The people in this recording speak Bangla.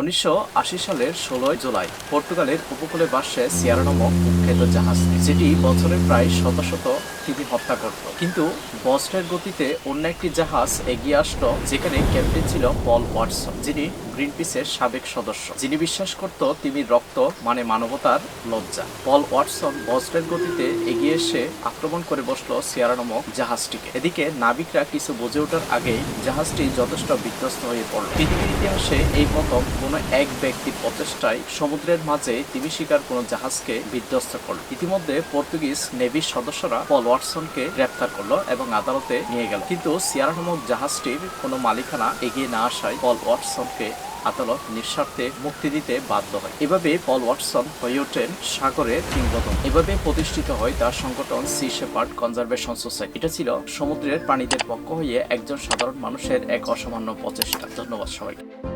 উনিশশো আশি সালের ষোলোই জুলাই পর্তুগালের উপকূলে ভাসছে সিয়ারা নামক কুখ্যাত জাহাজ যেটি বছরে প্রায় শত শত টিভি হত্যা করত। কিন্তু বস্টের গতিতে অন্য একটি জাহাজ এগিয়ে আসলো যেখানে ক্যাপ্টেন ছিল পল ওয়াটসন, যিনি গ্রিনপিসের সাবেক সদস্য। যিনি বিশ্বাস করত তিমির রক্ত মানে মানবতার লজ্জা। পল ওয়াটসন বস্টের গতিতে এগিয়ে এসে আক্রমণ করে বসল সিয়ারা নামক জাহাজটিকে। এদিকে নাবিকরা কিছু বুঝে ওঠার আগেই জাহাজটি যথেষ্ট বিধ্বস্ত হয়ে পড়ল। পৃথিবীর ইতিহাসে এই প্রথম কোনো এক ব্যক্তির প্রচেষ্টায় সমুদ্রের মাঝে তিমি শিকার কোনো জাহাজকে বিধ্বস্ত করল। ইতিমধ্যে পর্তুগিজ নেভির সদস্যরা পল ওয়াটসনকে গ্রেপ্তার করল এবং আদালতে নিয়ে গেল। কিন্তু সিয়ারা নামক জাহাজটির কোনো মালিকানা এগিয়ে না আসায় পল ওয়াটসনকে আদালত নিঃস্বার্থে মুক্তি দিতে বাধ্য হয়। এভাবে পল ওয়াটসন হয়ে ওঠেন সাগরের কিংবদন এভাবে প্রতিষ্ঠিত হয় তার সংগঠন সি শেপার্ড কনজারভেশন সোসাইটি। এটা ছিল সমুদ্রের প্রাণীদের পক্ষ হয়ে একজন সাধারণ মানুষের এক অসামান্য প্রচেষ্টা। ধন্যবাদ সবাইকে।